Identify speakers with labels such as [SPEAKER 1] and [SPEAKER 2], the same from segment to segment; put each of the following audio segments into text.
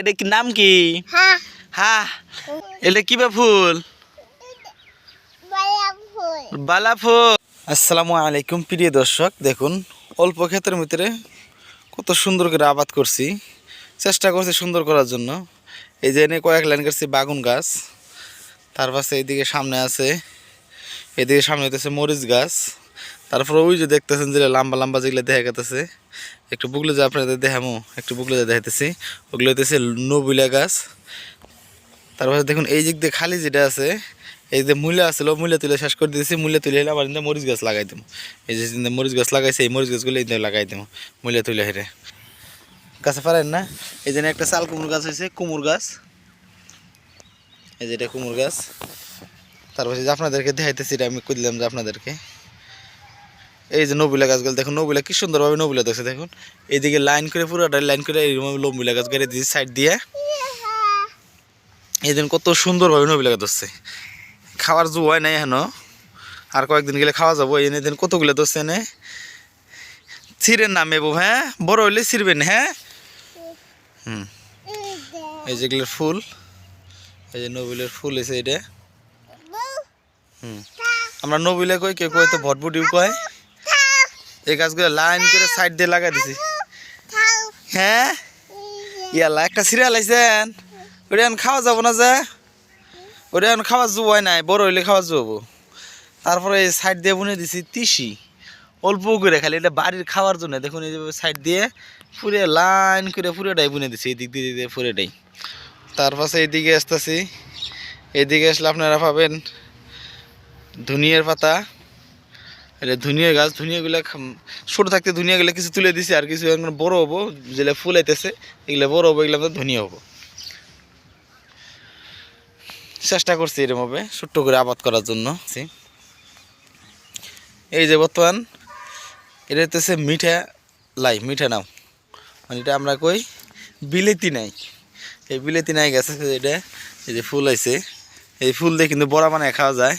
[SPEAKER 1] এটা কি নাম কি?
[SPEAKER 2] হ্যাঁ।
[SPEAKER 1] এটা কি বা ফুল?
[SPEAKER 2] ফুল।
[SPEAKER 1] বালা ফুল। আসসালামু আলাইকুম প্রিয় দর্শক। দেখুন অল্প ক্ষেতের ভিতরে কত সুন্দর করে আবাদ করছি। চেষ্টা করছি সুন্দর করার জন্য। এই যে এনে কয়েক লাইন করছি বাগুন গাছ। তার পাশে এইদিকে সামনে আছে এদিকে সামনে হইতেছে মরিচ গাছ। তারপরে ওই যে দেখতেছেন যে লম্বা লম্বা যেগুলো দেখা গেতেছে, একটু বুকলে যে আপনাদের দেখামো, একটু বুকলে যে দেখাইতেছি, ওগুলো হইতেছে নবুলা গাছ। তারপরে দেখুন এই দিক দিয়ে খালি যেটা আছে, এই যে মূল্য আসলো মূল্য তুলে শেষ করে দিয়েছি মূল্য তুলে হলে আবার ইন্দা মরিচ গাছ লাগাই দেবো এই যে মরিচ গাছ লাগাইছে, এই মরিচ গাছগুলো ইন্দা লাগাই দেবো মূল্য তুলে হেরে গাছে পারেন না? এই জন্য একটা চাল কুমড় গাছ হয়েছে কুমড় গাছ। এই যে এটা কুমড় গাছ। তারপরে যে আপনাদেরকে দেখাইতেছি, এটা আমি করলাম যে আপনাদেরকে। এই যে নবুলা গাছগুলো, দেখুন নবুলা কি সুন্দরভাবে নবুলা দেখছে, দেখুন। এইদিকে লাইন করে পুরোটা লাইন করে এইরকম নবুলা গাছ গেড়ে দিয়েছি সাইড দিয়ে। এই দিন কত সুন্দরভাবে নবীলা ধরছে। খাওয়ার জু হয় নাই হেন আর কয়েকদিন গেলে খাওয়া যাব। এই দিন কতগুলো ধরছে এনে? ছিঁড়েন না মেবু হ্যাঁ? বড় হইলে ছিঁড়বেন হ্যাঁ? হুম। এই যেগুলোর ফুল। এই যে নবিলের ফুল এসে এটা। হুম। আমরা নবিলে কই কেউ কই তো ভটভটিও কয়। এই গাছগুলো লাইন করে সাইড দিয়ে লাগাই দিছি। হ্যাঁ? ইয়ালা, একটা সিরিয়াল আইছেন? ওটা এখন খাওয়া যাব না যে। ওটা এখন খাওয়া জুয়াই নাই, বড় হইলে খাওয়া জুয়াবো। তারপরে এই সাইড দিয়ে বুনে দিছি তিসি। অল্প করে খালি, এটা বাড়ির খাওয়ার জন্য। দেখুন এই সাইড দিয়ে পুরে লাইন করে পুরোটাই বুনে দিছি, এদিক দিয়ে দিয়ে পুরোটাই। তার পাশে এইদিকে আসতেছি। এইদিকে আসলে আপনারা পাবেন ধনিয়ার পাতা। এটা ধনিয়া গাছ ধনিয়াগুলো ছোটো থাকতে ধনিয়াগুলো কিছু তুলে দিছি আর কিছু বড় হব যেগুলো ফুল আইতেছে এগুলো বড় হব এগুলো আমাদের ধনিয়া হব। চেষ্টা করছি এরকম ভাবে ছোট্ট করে আবাদ করার জন্য এই যে বর্তমান এটা হইতেছে মিঠা লাই, মিঠা নাও মানে এটা আমরা কই, বিলেতি নাই। এই বিলেতি নাই গাছ আছে এটা, এই যে ফুল আইছে। এই ফুল দিয়ে কিন্তু বড়া বানায় খাওয়া যায়।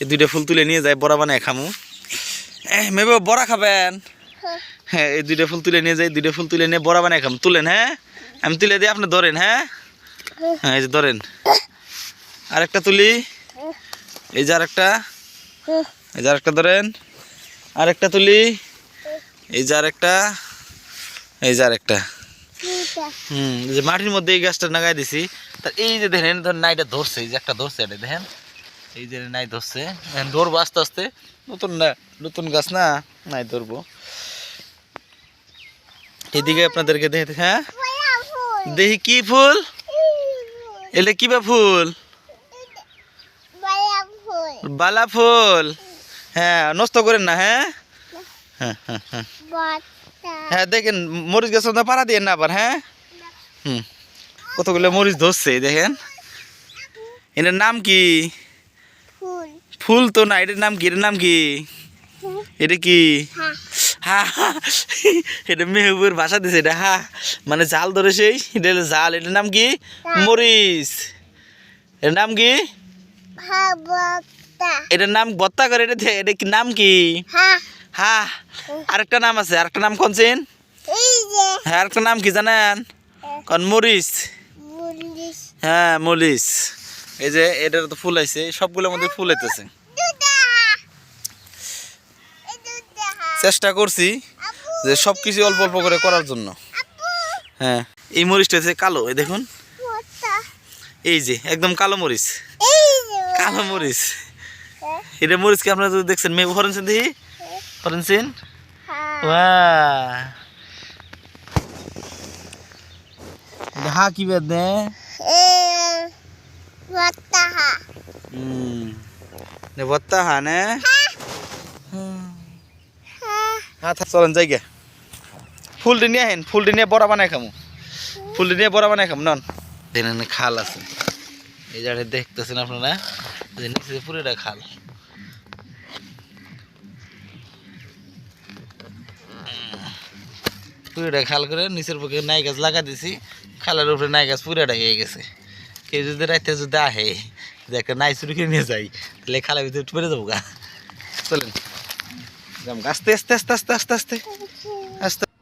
[SPEAKER 1] এই দুইটা ফুল তুলে নিয়ে যায়, বড়া বানায় খামু। মেবে বড়া খাবেন? হ্যাঁ এই দুইটা ফুল তুলে নিয়ে যাই, দুইটা ফুল তুলে নিয়ে বড়া বানায় খাম। তুলেন হ্যাঁ? আমি তুলে দিই আপনি ধরেন হ্যাঁ? হ্যাঁ এই যে ধরেন। আরেকটা তুলি। এই যে আরেকটা। এই যে আরেকটা ধরেন। আরেকটা তুলি। এই যে আরেকটা। এই যে আরেকটা। হুম যে মাটির মধ্যে এই গাছটা লাগাই দিছি। তা এই যে দেখেন ধর নাইটা ধরছে, এই যে একটা ধরছে, এটা দেখেন। এই যে নাই ধরছে। ধরবো আস্তে আস্তে। নতুন নতুন গাছ না, নাই ধরবো। এদিকে আপনাদেরকে দেখে হ্যাঁ? দেখি কি ফুল? এটা কি বা ফুল?
[SPEAKER 2] বালা ফুল।
[SPEAKER 1] হ্যাঁ নষ্ট করেন না হ্যাঁ? হ্যাঁ দেখেন, মরিচ গাছ পাড়া দিয়ে না আবার হ্যাঁ? হুম। কতগুলো মরিচ ধরছে, দেখেন। এটার নাম কি?
[SPEAKER 2] ফুল
[SPEAKER 1] তো না এটার নাম কি এটার নাম কি? এটা কি?
[SPEAKER 2] হ্যাঁ
[SPEAKER 1] হা। এটা মেহবুবের ভাষা দিছে এটা হা। মানে জাল ধরে সেই এটা হলো জাল। এটার নাম কি? মরিচ। এটার নাম কি?
[SPEAKER 2] হ্যাঁ
[SPEAKER 1] এটার নাম বত্তা করে এটা এটা কি নাম কি?
[SPEAKER 2] হ্যাঁ
[SPEAKER 1] হা। আরেকটা নাম আছে আরেকটা নাম কোনছেন হ্যাঁ আরেকটা নাম কি জানেন? কন মরিচ। হ্যাঁ মরিচ। এই যে এটার তো ফুল আছে সবগুলোর মধ্যে ফুল
[SPEAKER 2] দুটা
[SPEAKER 1] চেষ্টা করছি যে সব কিছু অল্প অল্প করে করার জন্য। হ্যাঁ এই মরিচটা হচ্ছে কালো এই দেখুন। এই যে একদম কালো মরিচ। কালো মরিচ। এটা মরিচ কি আপনারা যদি দেখছেন মেয়ে ফরেনছেন দেখি? ফরেনছেন
[SPEAKER 2] হ্যাঁ।
[SPEAKER 1] হা কি বেদ
[SPEAKER 2] বটা
[SPEAKER 1] হুম নে বত্তা হা নে
[SPEAKER 2] হ্যাঁ
[SPEAKER 1] চলেন যাই গে ফুলটি নিয়ে আহেন ফুলটি নিয়ে বড়া বানাই খামু ফুলটি নিয়ে বড়া বানাই খাম নন দেখেন খাল আছে এই জায়গাটা দেখতেছেন আপনারা যে নিচে পুরোটা খাল পুরোটা খাল করে নিচের পক্ষে নাই গাছ লাগা দিছি খালের উপরে নাই গাছ পুরোটা হয়ে গেছে কেউ যদি রাইতে যদি আহে, যে একটা নাই চুরি করে নিয়ে যাই, তাহলে খালের ভিতরে পড়ে যাব গা। চলেন। যাম আস্তে আস্তে আস্তে আস্তে আস্তে আস্তে। আস্তে।